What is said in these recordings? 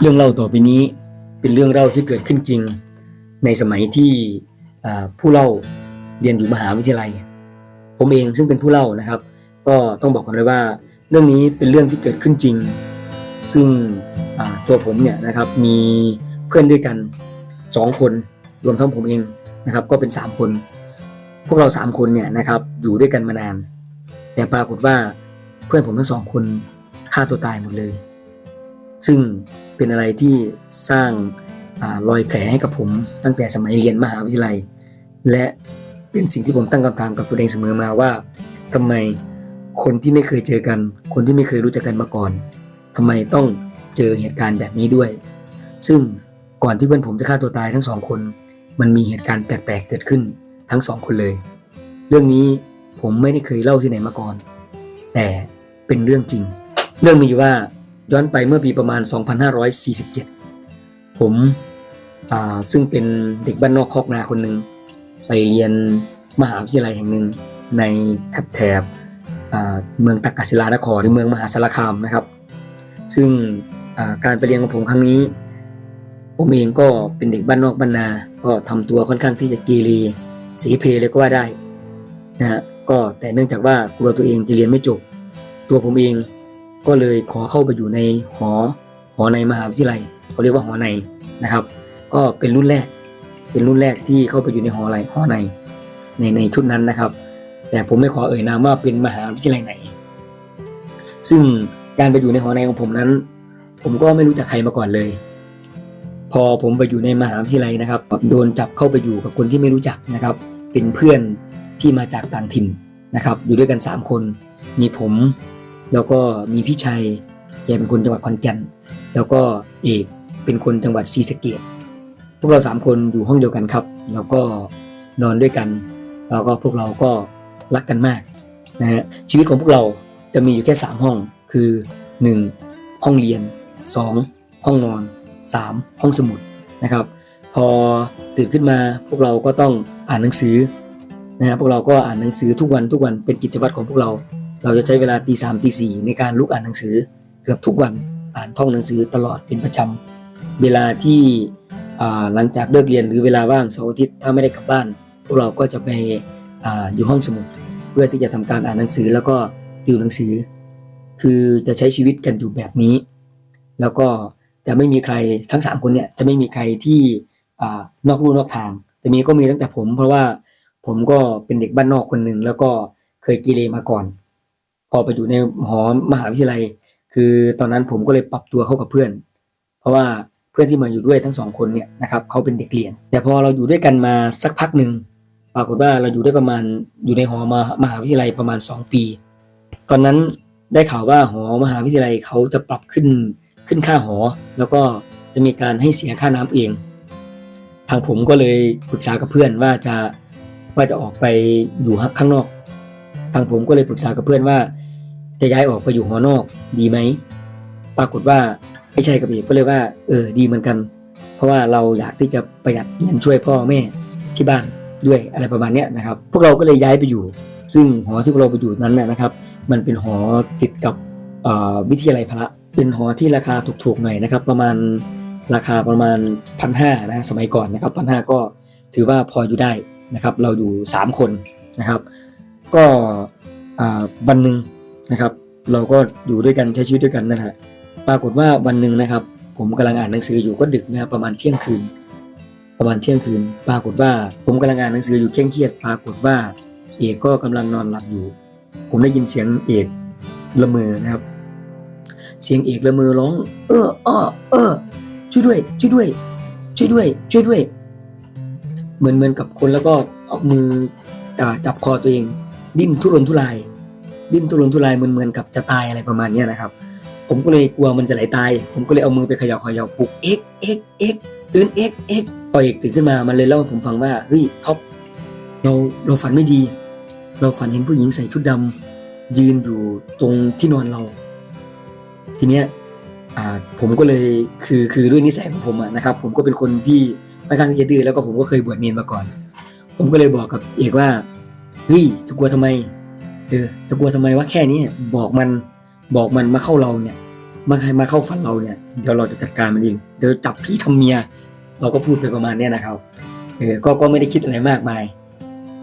เรื่องเล่าต่อไปนี้เป็นเรื่องเล่าที่เกิดขึ้นจริง ในสมัยที่ผู้เล่าเรียนอยู่มหาวิทยาลัย ผมเองซึ่งเป็นผู้เล่านะครับ ก็ต้องบอกกันเลยว่า เรื่องนี้เป็นเรื่องที่เกิดขึ้นจริง ซึ่งตัวผมเนี่ยนะครับมีเพื่อนด้วยกันสองคนรวมทั้งผมเองนะครับ ก็เป็นสามคน พวกเราสามคนเนี่ยนะครับอยู่ด้วยกันมานาน แต่ปรากฏว่าเพื่อนผมทั้งสองคนฆ่าตัวตายหมดเลย ซึ่ง เป็นอะไรที่สร้างอรอยแผลให้กับผม ตั้งแต่สมัยเรียนมหาวิทยาลัย และเป็นสิ่งที่ผมตั้งคำถามกับตัวเองเสมอมาว่าทำไมคนที่ไม่เคยเจอกัน คนที่ไม่เคยรู้จักกันมาก่อนทำไมต้องเจอเหตุการณ์แบบนี้ด้วย ซึ่งก่อนที่เพื่อนผมจะฆ่าตัวตายทั้งสองคน มันมีเหตุการณ์แปลกๆเกิดขึ้นทั้งสองคนเลย เรื่องนี้ผมไม่ได้เคยเล่าที่ไหนมาก่อน แต่เป็นเรื่องจริง เรื่องมีอยู่ว่า ย้อนไปเมื่อปีประมาณ 2547 ผมซึ่งเป็นเด็กบ้านนอกคอกนาคนหนึ่งไปเรียนมหาวิทยาลัยแห่งหนึ่งในแถบแถบเมืองตักกศิลานครหรือเมืองมหาสารคามนะครับ ซึ่งการไปเรียนของผมครั้งนี้ ผมเองก็เป็นเด็กบ้านนอกบ้านนา ก็ทำตัวค่อนข้างที่จะเกีเรสีเพเลยก็ว่าได้นะฮะก็แต่เนื่องจากว่ากลัวตัวเองจะเรียนไม่จบ ตัวผมเอง ก็เลยขอเข้าไปอยู่ในหอหอในมหาวิทยาลัยเขาเรียกว่าหอในนะครับ ก็เป็นรุ่นแรก เป็นรุ่นแรกที่เข้าไปอยู่ในหออะไรหอในในในชุดนั้นนะครับ แต่ผมไม่ขอเอ่ยนามว่าเป็นมหาวิทยาลัยไหน ซึ่งการไปอยู่ในหอในของผมนั้น ผมก็ไม่รู้จักใครมาก่อนเลย พอผมไปอยู่ในมหาวิทยาลัยนะครับโดนจับเข้าไปอยู่กับคนที่ไม่รู้จักนะครับ เป็นเพื่อนที่มาจากต่างถิ่นนะครับ อยู่ด้วยกันสามคน มีผม แล้วก็มีพี่ชัยแกเป็นคนจังหวัดขอนแก่นแล้วก็เอกเป็นคนจังหวัดศรีสะเกษพวกเราสามคนอยู่ห้องเดียวกันครับ แล้วก็นอนด้วยกันแล้วก็พวกเราก็รักกันมากนะฮะชีวิตของพวกเราจะมีอยู่แค่ 3 ห้องคือ 1. ห้องเรียน 2. ห้องนอน 3. ห้องสมุดนะครับ พอตื่นขึ้นมาพวกเราก็ต้องอ่านหนังสือนะฮะพวกเราก็อ่านหนังสือทุกวันทุกวันเป็นกิจวัตรของพวกเรา เราจะใช้เวลาตีสามตีสี่ในการลุกอ่านหนังสือเกือบทุกวันอ่านท่องหนังสือตลอดเป็นประจำเวลาที่หลังจากเลิกเรียนหรือเวลาว่างเสาร์อาทิตย์ถ้าไม่ได้กลับบ้าน พวกเราก็จะไปออยู่ห้องสมุด เพื่อที่จะทำการอ่านหนังสือแล้วก็ติวหนังสือ คือจะใช้ชีวิตกันอยู่แบบนี้ แล้วก็จะไม่มีใครทั้งสามคนเนี่ยจะไม่มีใครที่อนอกลู่นอกทางจะมีก็มีตั้งแต่ผม เพราะว่าผมก็เป็นเด็กบ้านนอกคนหนึ่งแล้วก็เคยกีเลมาก่อน พอไปอยู่ในหอมหาวิทยาลัย คือตอนนั้นผมก็เลยปรับตัวเข้ากับเพื่อน เพราะว่าเพื่อนที่มาอยู่ด้วยทั้งสองคนเนี่ยนะครับเขาเป็นเด็กเรียน แต่พอเราอยู่ด้วยกันมาสักพักหนึ่งปรากฏว่าเราอยู่ได้ประมาณอยู่ในหอมามหาวิทยาลัยประมาณ 2 ปี ตอนนั้นได้ข่าวว่าหอมหาวิทยาลัยเขาจะปรับขึ้นขึ้นค่าหอ แล้วก็จะมีการให้เสียค่าน้ำเอง ทางผมก็เลยปรึกษากับเพื่อนว่าจะว่าจะออกไปอยู่ข้างนอก ทางผมก็เลยปรึกษากับเพื่อนว่า จะย้ายออกไปอยู่หอนอกดีไหม ปรากฏว่าไม่ใช่กับเอกก็เลยว่า เออดีเหมือนกัน เพราะว่าเราอยากที่จะประหยัดเงินช่วยพ่อแม่ที่บ้านด้วยอะไรประมาณนี้นะครับ พวกเราก็เลยย้ายไปอยู่ ซึ่งหอที่พวกเราไปอยู่นั้นนะครับ มันเป็นหอติดกับวิทยาลัยพระ เป็นหอที่ราคาถูกๆหน่อยนะครับ ประมาณราคาประมาณพันห้านะสมัยก่อนนะครับพันห้าก็ถือว่าพออยู่ได้นะครับ เราอยู่สามคนนะครับ ก็วันหนึ่งนะครับ เราก็อยู่ด้วยกันใช้ชีวิตด้วยกันนะฮะปรากฏว่าวันหนึ่งนะครับ ผมกำลังอ่านหนังสืออยู่ก็ดึกนะครับประมาณเที่ยงคืน ประมาณเที่ยงคืน ปรากฏว่าผมกำลังอ่านหนังสืออยู่เคร่งเครียด ปรากฏว่า เอกก็กำลังนอนหลับอยู่ ผมได้ยินเสียงเอกละเมอนะครับ เสียงเอกละเมอร้อง เอออ้อเออ ช่วยด้วย ช่วยด้วย ช่วยด้วย ช่วยด้วย เหมือนเหมือนกับคนแล้วก็เอามือจับคอตัวเอง ดิ้นทุรนทุราย ดิ้นทุรนทุรายเหมือนเหมือนกับจะตายอะไรประมาณนี้นะครับ ผมก็เลยกลัวมันจะไหลตาย ผมก็เลยเอามือไปเขย่าเขย่าปลุกเอ็กเอ็กเอ็กตื่นเอ็กเอ็กพอเอกตื่นขึ้นมามันเลยเล่าให้ผมฟังว่าเฮ้ยท็อปเราเราฝันไม่ดี เราฝันเห็นผู้หญิงใส่ชุดดำยืนอยู่ตรงที่นอนเรา ทีเนี้ยผมก็เลยคือคือด้วยนิสัยของผมอะนะครับ ผมก็เป็นคนที่ค่อนข้างที่จะดื้อแล้วก็ผมก็เคยบวชเนมาก่อน ผมก็เลยบอกกับเอกว่า เฮ้ยจะกลัวทำไม เออจะกลัวทำไมว่าแค่นี้บอกมันบอกมันมาเข้าเราเนี่ยมาให้มาเข้าฝันเราเนี่ยเดี๋ยวเราจะจัดการมันเองเดี๋ยวจับพี่ทำเมีย เราก็พูดไปประมาณเนี้ยนะครับเออก็ก็ไม่ได้คิดอะไรมากมาย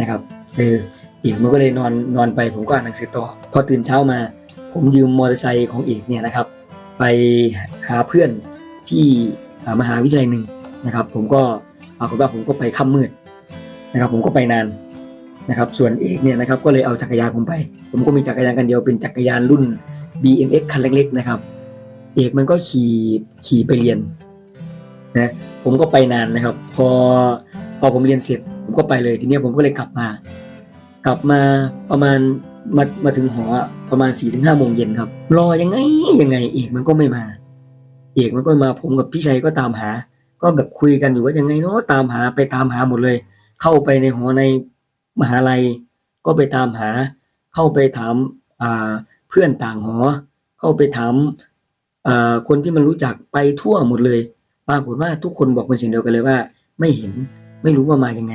นะครับเออเอกมันก็เลยนอนนอนไปผมก็อ่านหนังสือต่อพอตื่นเช้ามา ผมยืมมอเตอร์ไซค์ของเอกเนี่ยนะครับ ไปหาเพื่อนที่มหาวิทยาลัยหนึ่งนะครับ ผมก็ปรากฏว่าผมก็ไปค่ำมืดนะครับ ผมก็ไปนาน นะครับส่วนเอกเนี่ยนะครับก็เลยเอาจักรยานผมไป ผมก็มีจักรยานกันเดียวเป็นจักรยานรุ่น BMX คันเล็กๆนะครับ เอกมันก็ขี่ขี่ไปเรียนนะผมก็ไปนานนะครับ พอพอผมเรียนเสร็จผมก็ไปเลยทีนี้ผมก็เลยกลับมา กลับมาประมาณมามาถึงหอประมาณสี่ถึงห้าโมงเย็นครับ รอยังไงยังไง เอกมันก็ไม่มา เอกมันก็ไม่มาผมกับพี่ชัยก็ตามหา ก็แบบคุยกันอยู่ว่ายังไงเนาะตามหาไปตามหาหมดเลย เข้าไปในหอใน มหาลัย ก็ไปตามหา เข้าไปถามเพื่อนต่างหอ เข้าไปถามคนที่มันรู้จักไปทั่วหมดเลย ปรากฏว่าทุกคนบอกเป็นเสียงเดียวกันเลยว่า ไม่เห็นไม่รู้ว่ามายังไง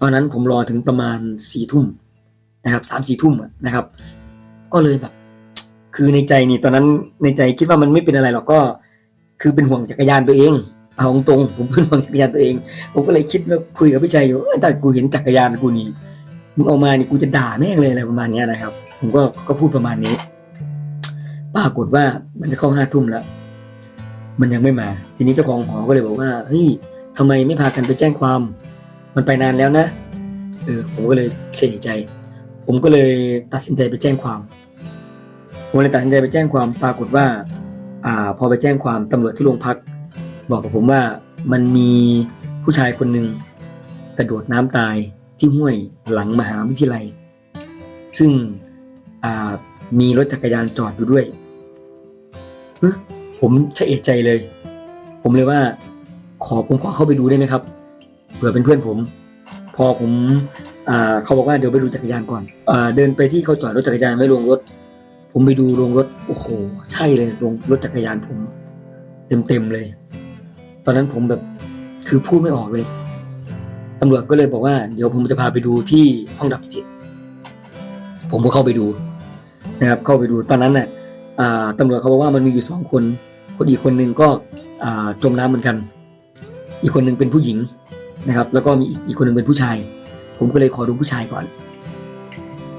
ตอนนั้นผมรอถึงประมาณสี่ทุ่มนะครับสามสี่ทุ่มนะครับ ก็เลยแบบ คือในใจนี่ตอนนั้นในใจคิดว่ามันไม่เป็นอะไรหรอกก็ คือเป็นห่วงจักรยานตัวเอง เอาตรงๆผมเป็นห่วงจักรยานตัวเอง ผมก็เลยคิดว่าคุยกับพี่ชัยอยู่เอ้ยแต่กูเห็นจักรยานกูนี่มึงเอามานี่กูจะด่าแม่งเลยอะไรประมาณนี้นะครับ ผมก็ก็พูดประมาณนี้ปรากฏว่ามันจะเข้าห้าทุ่มแล้ว มันยังไม่มา ทีนี้เจ้าของหอก็เลยบอกว่าเฮ้ยทำไมไม่พากันไปแจ้งความ มันไปนานแล้วนะเออผมก็เลยเฉยใจ ผมก็เลยตัดสินใจไปแจ้งความผมเลยตัดสินใจไปแจ้งความปรากฏว่า อ่า พอไปแจ้งความตำรวจที่โรงพัก บอกกับผมว่ามันมีผู้ชายคนหนึ่งกระโดดน้ำตายที่ห้วยหลังมหาวิทยาลัย ซึ่งมีรถจักรยานจอดอยู่ด้วย ผมชะเอะใจเลย ผมเลยว่า ขอผมขอเข้าไปดูได้ไหมครับ เผื่อเป็นเพื่อนผม พอผมอเขาบอกว่าเดี๋ยวไปดูจักรยานก่อนอเดินไปที่เขาจอดรถจักรยานไว้ลงรถ ผมไปดูโรงรถ โอ้โห ใช่เลยโรงรถจักรยานผม เต็มๆเลย ตอนนั้นผมแบบคือพูดไม่ออกเลยตำรวจก็เลยบอกว่า เดี๋ยวผมจะพาไปดูที่ห้องดับจิต ผมก็เข้าไปดูนะครับ เข้าไปดูตอนนั้นน่ะอ่าตำรวจเขาบอกว่ามันมีอยู่สองคน คนอีกคนหนึ่งก็จมน้ำเหมือนกัน อีกคนหนึ่งเป็นผู้หญิงนะครับ แล้วก็มีอีกอีกคนหนึ่งเป็นผู้ชาย ผมก็เลยขอดูผู้ชายก่อน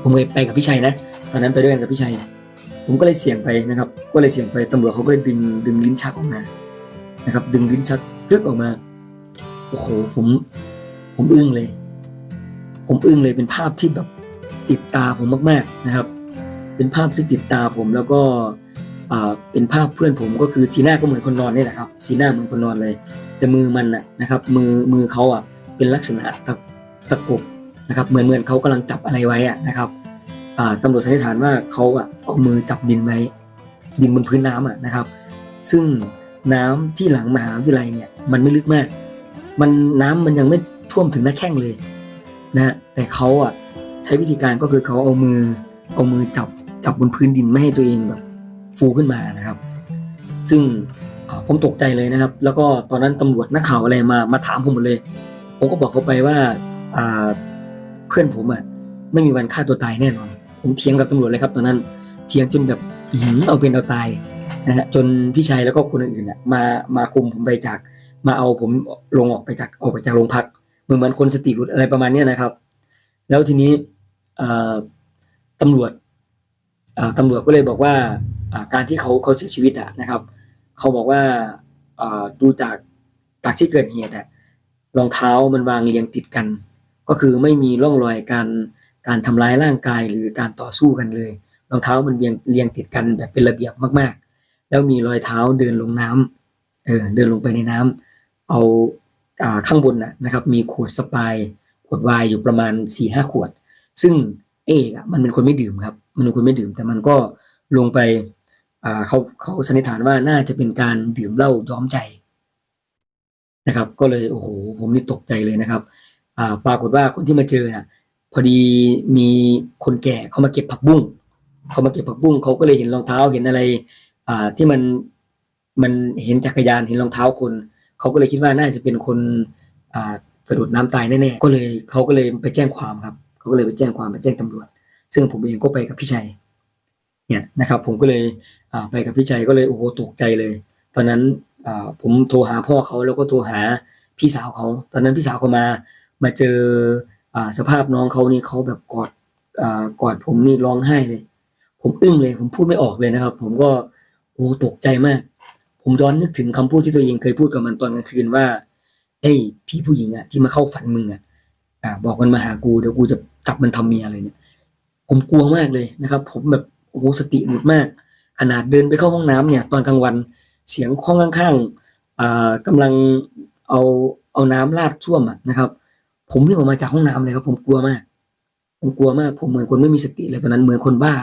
ผมเลยไปกับพี่ชัยนะตอนนั้นไปด้วยกันกับพี่ชัย ผมก็เลยเสี่ยงไปนะครับ ก็เลยเสี่ยงไปตำรวจเขาก็เลยดึงดึงลิ้นชักออกมา นะครับ ดึงลิ้นชักเลึกออกมา โอ้โห ผม ผมอึ้งเลย ผมอึ้งเลยเป็นภาพที่แบบติดตาผมมาก ๆนะครับ เป็นภาพที่ติดตาผมแล้วก็เป็นภาพเพื่อนผมก็คือสีหน้าก็เหมือนคนนอนนี่แหละครับสีหน้าเหมือนคนนอนเลย แต่มือมันนะครับ มือมือเขาอะเป็นลักษณะตะตะกบนะครับ เหมือนเหมือนเขากำลังจับอะไรไว้อะนะครับตำรวจสันนิษฐานว่าเขาอะเอามือจับดินไว้ดินบนพื้นน้ำอะนะครับ ซึ่ง น้ำที่หลังมหาวิทยาลัยเนี่ยมันไม่ลึกมาก มันน้ำมันยังไม่ท่วมถึงหน้าแข้งเลยนะแต่เขาอะใช้วิธีการก็คือเขาเอามือเอามือจับจับบนพื้นดินไม่ให้ตัวเองแบบฟูขึ้นมานะครับ ซึ่งผมตกใจเลยนะครับ แล้วก็ตอนนั้นตำรวจนักข่าวอะไรมามาถามผมหมดเลย ผมก็บอกเขาไปว่าเพื่อนผมอะไม่มีวันฆ่าตัวตายแน่นอน ผมเถียงกับตำรวจเลยครับ ตอนนั้นเถียงจนแบบอือเอาเป็นเอาตาย นะฮะจนพี่ชัยแล้วก็คนอื่นๆน่ะมามาคุมผมไปจาก มาเอาผมลงออกไปจากออกไปจากโรงพักเหมือนเหมือนคนสติหลุดอะไรประมาณเนี้ยนะครับ แล้วทีนี้ตำรวจตำรวจก็เลยบอกว่าการที่เขาเขาเสียชีวิตอะนะครับเขาบอกว่าดูจากจากที่เกิดเหตุอะรองเท้ามันวางเรียงติดกัน ก็คือไม่มีร่องรอยการการทำร้ายร่างกายหรือการต่อสู้กันเลย รองเท้ามันเรียงเรียงติดกันแบบเป็นระเบียบมากๆ แล้วมีรอยเท้าเดินลงน้ำเออเดินลงไปในน้ำเอาอ่าข้างบนน่ะนะครับ มีขวดสปายขวดไวน์อยู่ประมาณสี่ห้าขวด ซึ่งเอกอะมันเป็นคนไม่ดื่มครับ มันเป็นคนไม่ดื่ม แต่มันก็ลงไปอ่าเขาเขาสันนิษฐานว่าน่าจะเป็นการดื่มเหล้าย้อมใจนะครับ ก็เลยโอ้โหผมนี่ตกใจเลยนะครับอ่าปรากฏว่าคนที่มาเจอน่ะพอดีมีคนแก่เขามาเก็บผักบุ้งเขามาเก็บผักบุ้งเขาก็เลยเห็นรองเท้าเห็นอะไร อ่าที่มันมันเห็นจักรยานเห็นรองเท้าคนเขาก็เลยคิดว่าน่าจะเป็นคนอ่ากระโดดน้ำตายแน่ๆก็เลยเขาก็เลยไปแจ้งความครับเขาก็เลยไปแจ้งความไปแจ้งตำรวจ ซึ่งผมเองก็ไปกับพี่ชัยเนี่ยนะครับ ผมก็เลยไปกับพี่ใจก็เลยโอ้โหตกใจเลย ตอนนั้นผมโทรหาพ่อเขาแล้วก็โทรหาพี่สาวเขา ตอนนั้นพี่สาวเขามามาเจออสภาพน้องเขานี่เขาแบบกอดอกอดผมนี่ร้องไห้เลย ผมอึ้งเลยผมพูดไม่ออกเลยนะครับ ผมก็ โอ้ตกใจมาก ผมย้อนนึกถึงคำพูดที่ตัวเองเคยพูดกับมันตอนกลางคืนว่าเอ้ยพี่ผู้หญิงอะที่มาเข้าฝันมึงอะอ่าบอกมันมาหากูเดี๋ยวกูจะจับมันทำเมียอะไรเนี่ย ผมกลัวมากเลยนะครับ ผมแบบโอ้โหสติหลุดมาก ขนาดเดินไปเข้าห้องน้ำเนี่ย ตอนกลางวันเสียงห้องข้างๆอ่ากำลังเอาเอาน้ำราดช่วมอะนะครับ ผมวิ่งออกมาจากห้องน้ำเลยครับ ผมกลัวมาก ผมกลัวมาก ผมเหมือนคนไม่มีสติเลยตอนนั้นเหมือนคนบ้า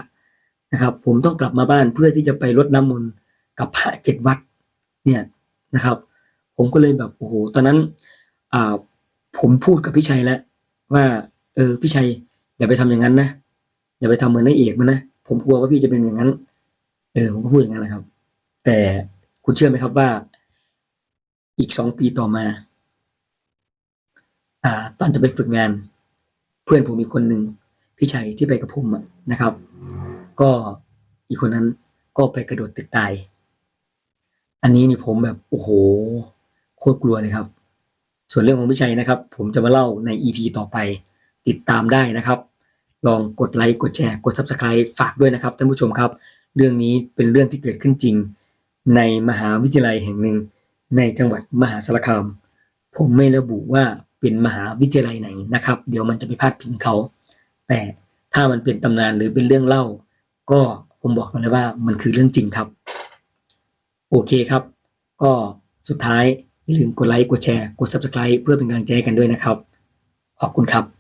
นะครับ ผมต้องกลับมาบ้านเพื่อที่จะไปรดน้ำมนต์กับพระเจ็ดวัดเนี่ยนะครับ ผมก็เลยแบบโอ้โหตอนนั้นอ่าผมพูดกับพี่ชัยแล้ว ว่า เออพี่ชัยอย่าไปทำอย่างนั้นนะอย่าไปทำเหมือนนายเอกมันนะผมกลัวว่าพี่จะเป็นอย่างนั้น เออผมก็พูดอย่างนั้นแหละครับ แต่คุณเชื่อไหมครับว่า อีกสองปีต่อมา อ่า ตอนจะไปฝึกงาน เพื่อนผมอีคนหนึ่งพี่ชัยที่ไปกับผมอะนะครับ ก็อีกคนนั้นก็ไปกระโดดตึกตาย อันนี้นี่ผมแบบโอ้โหโคตรกลัวเลยครับ ส่วนเรื่องของพี่ชัยนะครับ ผมจะมาเล่าใน EP ต่อไปติดตามได้นะครับ ลองกดไลค์กดแชร์กด Subscribe ฝากด้วยนะครับท่านผู้ชมครับ เรื่องนี้เป็นเรื่องที่เกิดขึ้นจริง ในมหาวิทยาลัยแห่งหนึ่ง ในจังหวัดมหาสารคาม ผมไม่ระบุว่าเป็นมหาวิทยาลัยไหนนะครับ เดี๋ยวมันจะไปพาดพิงเขา แต่ถ้ามันเป็นตำนานหรือเป็นเรื่องเล่า ก็ผมบอกกันเลยว่ามันคือเรื่องจริงครับ โอเคครับ ก็สุดท้ายอย่าลืมกดไลค์กดแชร์ กด Subscribe เพื่อเป็นกำลังใจกันด้วยนะครับ ขอบคุณครับ